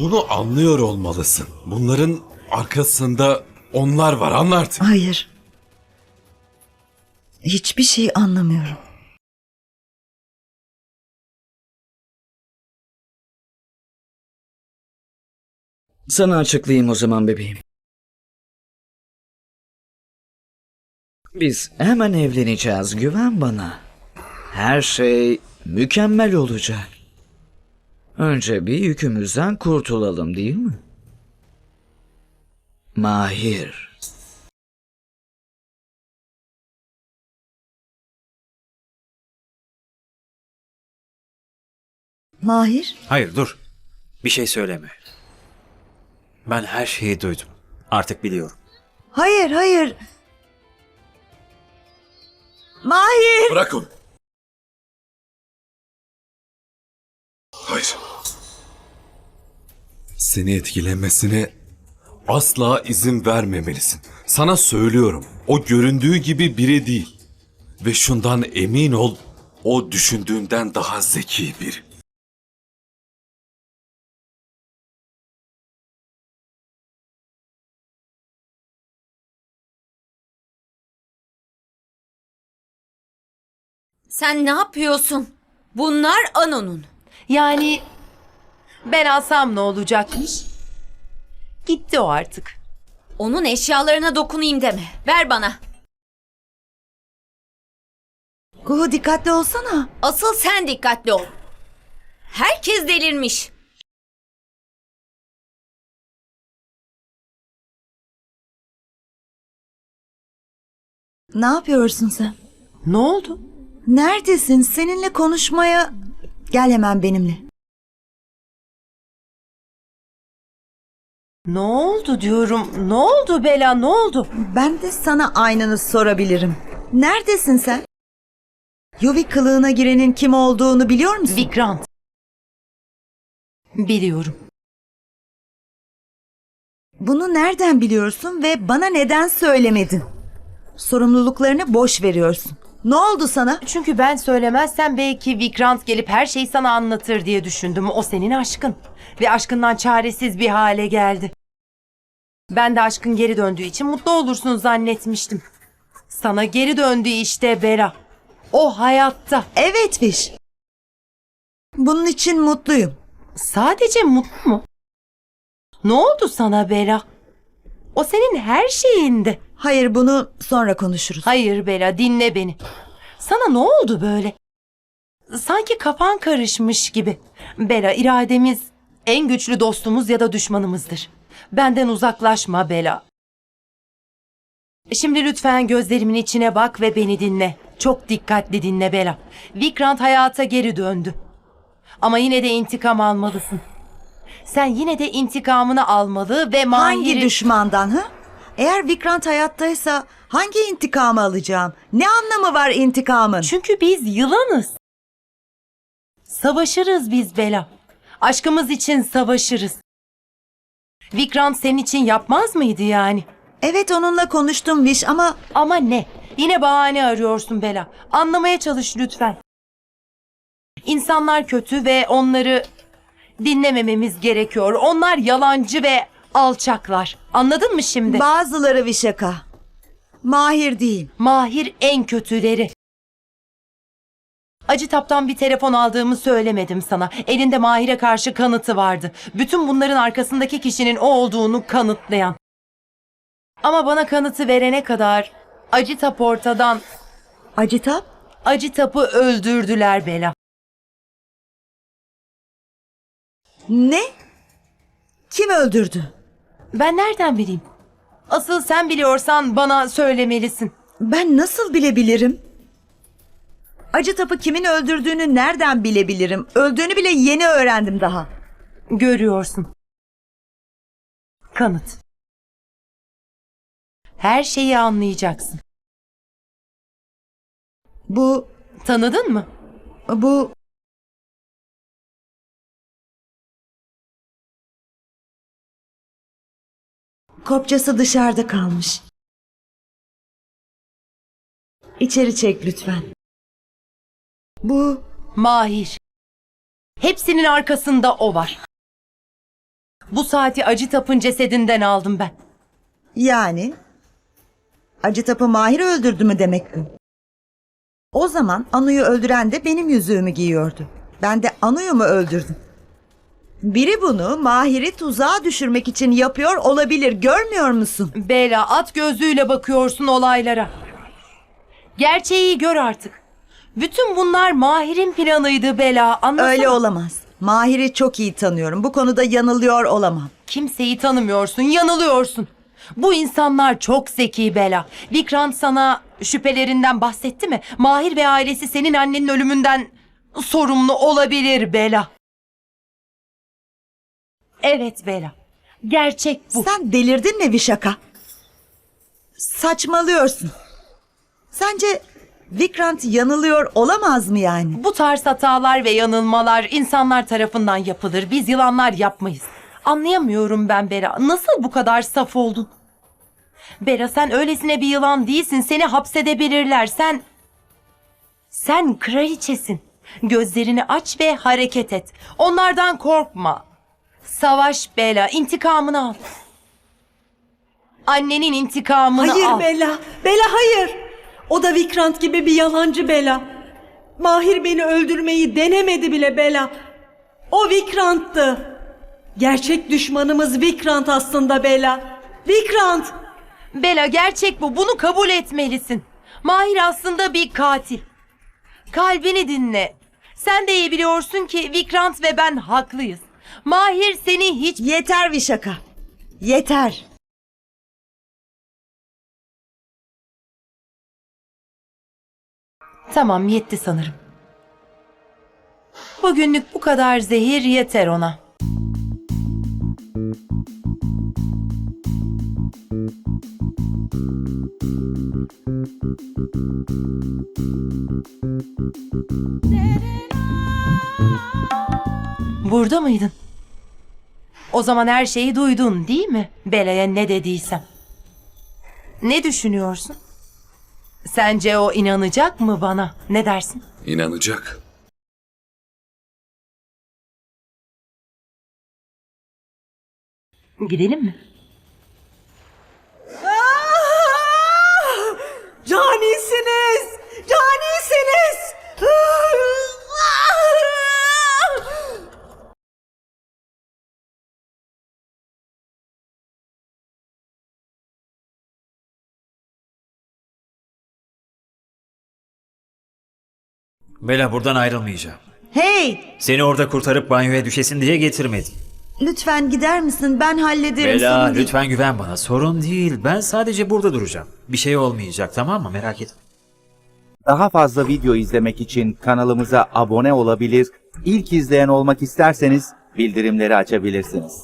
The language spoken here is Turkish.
Bunu anlıyor olmalısın. Bunların arkasında onlar var anla artık. Hayır. Hiçbir şey anlamıyorum. Sana açıklayayım o zaman bebeğim. Biz hemen evleneceğiz. Güven bana. Her şey mükemmel olacak. Önce bir yükümüzden kurtulalım değil mi? Mahir. Mahir, Hayır dur. Bir şey söyleme. Ben her şeyi duydum. Artık biliyorum. hayır hayır. Mahir! Bırak onu. Seni etkilemesine asla izin vermemelisin. Sana söylüyorum. O göründüğü gibi biri değil. Ve şundan emin ol, o düşündüğünden daha zeki biri. Sen ne yapıyorsun? Bunlar Ano'nun. Yani ben alsam ne olacakmış? Gitti o artık. Onun eşyalarına dokunayım deme. Ver bana. Kuhu dikkatli olsana. Asıl sen dikkatli ol. Herkes delirmiş. Ne yapıyorsun sen? Ne oldu? Neredesin? Seninle konuşmaya... Gel hemen benimle. Ne oldu diyorum. Ne oldu Bela ne oldu? Ben de sana aynını sorabilirim. Neredesin sen? Yuvi kılığına girenin kim olduğunu biliyor musun? Vikrant. Biliyorum. Bunu nereden biliyorsun ve bana neden söylemedin? Sorumluluklarını boş veriyorsun. Ne oldu sana? Çünkü ben söylemezsem belki Vikrant gelip her şeyi sana anlatır diye düşündüm. O senin aşkın. Ve aşkından çaresiz bir hale geldi. Ben de aşkın geri döndüğü için mutlu olursun zannetmiştim. Sana geri döndü işte Bela. O hayatta. Evet Fiş. Bunun için mutluyum. Sadece mutlu mu? Ne oldu sana Bela? O senin her şeyindi. Hayır bunu sonra konuşuruz. Hayır Bela dinle beni. Sana ne oldu böyle? Sanki kafan karışmış gibi. Bela irademiz en güçlü dostumuz ya da düşmanımızdır. Benden uzaklaşma Bela. Şimdi lütfen gözlerimin içine bak ve beni dinle. Çok dikkatli dinle Bela. Vikrant hayata geri döndü. Ama yine de intikam almalısın. Sen yine de intikamını almalı ve Hangi Mahir'i... düşmandan ha? Eğer Vikrant hayattaysa hangi intikamı alacağım? Ne anlamı var intikamın? Çünkü biz yılanız. Savaşırız biz Bela. Aşkımız için savaşırız. Vikrant senin için yapmaz mıydı yani? Evet onunla konuştum Viş ama Ama ne? Yine bahane arıyorsun Bela. Anlamaya çalış lütfen. İnsanlar kötü ve onları dinlemememiz gerekiyor. Onlar yalancı ve alçaklar. Anladın mı şimdi? bazıları Vişaka. Mahir değil. Mahir en kötüleri. Acıtap'tan bir telefon aldığımı söylemedim sana. Elinde Mahir'e karşı kanıtı vardı. Bütün bunların arkasındaki kişinin o olduğunu kanıtlayan. Ama bana kanıtı verene kadar Acıtap ortadan Acitap? Acıtap'ı öldürdüler Bela. Ne? Kim öldürdü? Ben nereden bileyim? Asıl sen biliyorsan bana söylemelisin. Ben nasıl bilebilirim? Acıtap'ı kimin öldürdüğünü nereden bilebilirim? Öldüğünü bile yeni öğrendim daha. Görüyorsun. Kanıt. Her şeyi anlayacaksın. Bu, Tanıdın mı? bu... Kopçası dışarıda kalmış. İçeri çek lütfen. Bu Mahir. Hepsinin arkasında o var. Bu saati Acı Tap'ın cesedinden aldım ben. Yani Acı Tap'ı Mahir öldürdü mü demek bu? O zaman Anu'yu öldüren de benim yüzüğümü giyiyordu. Ben de Anu'yu mu öldürdüm? Biri bunu Mahir'i tuzağa düşürmek için yapıyor olabilir. Görmüyor musun? Bela at gözlüğüyle bakıyorsun olaylara. Gerçeği gör artık. Bütün bunlar Mahir'in planıydı Bela anlasana. Öyle olamaz. Mahir'i çok iyi tanıyorum. Bu konuda yanılıyor olamam. Kimseyi tanımıyorsun, yanılıyorsun. Bu insanlar çok zeki Bela. Vikrant sana şüphelerinden bahsetti mi? Mahir ve ailesi senin annenin ölümünden sorumlu olabilir Bela. Evet Bela. Gerçek bu. Sen delirdin mi Vişaka? Saçmalıyorsun. Sence Vikrant yanılıyor olamaz mı yani? Bu tarz hatalar ve yanılmalar insanlar tarafından yapılır. Biz yılanlar yapmayız. Anlayamıyorum ben Bera. Nasıl bu kadar saf oldun? Bera sen öylesine bir yılan değilsin. Seni hapsedebilirler. Sen... Sen kraliçesin. Gözlerini aç ve hareket et. Onlardan korkma. Savaş Bela. intikamını al. Annenin intikamını Hayır al. Bella. Bella hayır. O da Vikrant gibi bir yalancı Bella. Mahir beni öldürmeyi denemedi bile Bella. O Vikrant'tı. Gerçek düşmanımız Vikrant aslında Bella. Vikrant. Bela gerçek bu. Bunu kabul etmelisin. Mahir aslında bir katil. Kalbini dinle. Sen de iyi biliyorsun ki Vikrant ve ben haklıyız. Mahir seni hiç... Yeter Vişaka. Yeter. Tamam yetti sanırım. Bugünlük bu kadar zehir yeter ona. Burada mıydın? O zaman her şeyi duydun değil mi? Bele'ye ne dediysem. Ne düşünüyorsun? Sence o inanacak mı bana? Ne dersin? İnanacak. Gidelim mi? Bela buradan ayrılmayacağım. Hey, Seni orada kurtarıp banyoya düşesin diye getirmedim. lütfen gider misin? Ben hallederim. Bela sorun değil. lütfen güven bana. Sorun değil. Ben sadece burada duracağım. Bir şey olmayacak tamam mı? Merak etme. Daha fazla video izlemek için kanalımıza abone olabilir, ilk izleyen olmak isterseniz bildirimleri açabilirsiniz.